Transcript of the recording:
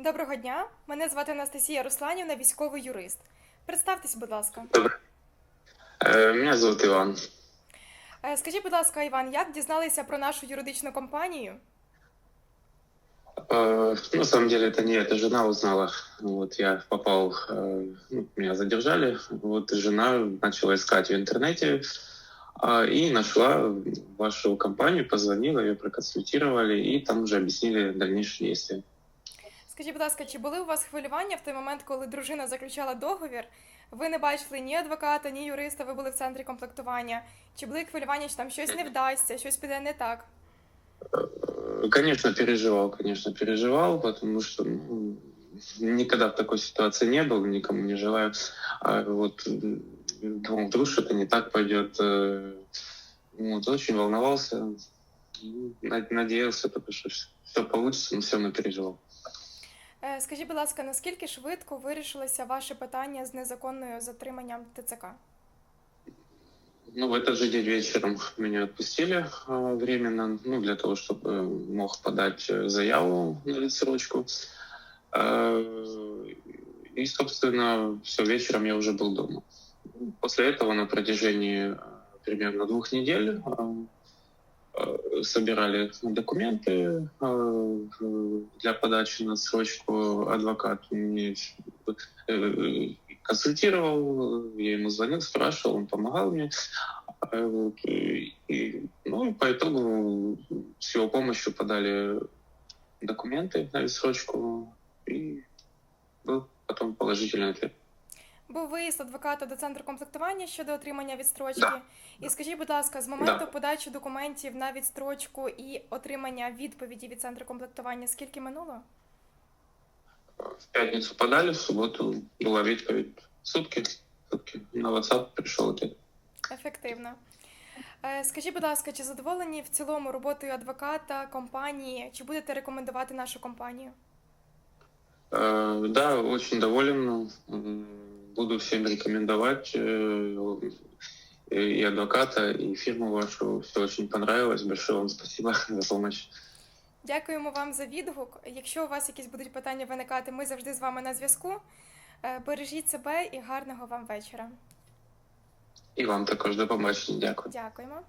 Доброго дня. Мене звати Анастасія Русланівна, військовий юрист. Представтесь, будь ласка. Добрый. Э, Меня зовут Иван. Е, Скажіть, будь ласка, Іван, як дізналися про нашу юридичну компанію? Э, На самом деле это не эта жена узнала. Вот я попал, э, ну, меня задержали. Вот и жена начала искать в интернете а, и нашла вашу компанию, позвонила, ее проконсультировали и там уже объяснили дальнейшие действия. Скажіть, будь ласка, чи були у вас хвилювання в той момент, коли дружина заключала договір? Ви не бачили ні адвоката, ні юриста, ви були в центрі комплектування. Чи були хвилювання, що там щось не вдасться, щось піде не так? Э, Конечно, переживал, конечно, переживал, потому что ну, никогда в такой ситуации не был, никому не желаю. А вот м, думал, вдруг что-то не так пойдет. э, Вот, очень волновался. Ну, над- Надеялся только, что все получится, но все равно переживал. Е, Скажіть, будь ласка, наскільки швидко вирішилося ваше питання з незаконною затриманням ТЦК? Ну, в этот же день вечером меня отпустили а, временно, ну, для того, чтобы мог подать э, заяву на отсрочку. А, И, собственно, все, вечером я уже был дома. После этого на протяжении а, примерно двух недель а, а, собирали документы а, для подачи на отсрочку. Адвокат мне э, консультировал, я ему звонил, спрашивал, он помогал мне. А, и- ну и по итогу с его помощью подали документы на отсрочку, и был потом положительный ответ. Був виїзд адвоката до центру комплектування щодо отримання відстрочки. Да. І скажіть, будь ласка, з моменту Да. подачі документів на відстрочку і отримання відповіді від центру комплектування, скільки минуло? В пятницу подали, в субботу была відповідь. Сутки, сутки. На WhatsApp пришел ответ. Ефективно. Е, Скажіть, будь ласка, чи задоволені в цілому роботою адвоката, компанії? Чи будете рекомендувати нашу компанію? Э, Да, очень доволен. Буду всем рекомендовать э, и адвоката, и фирму вашу. Все очень понравилось. Большое вам спасибо за помощь. Дякуємо вам за відгук. Якщо у вас якісь будуть питання виникати, ми завжди з вами на зв'язку. Е, Бережіть себе і гарного вам вечора. І вам також до побачення. Дякую. Дякуємо.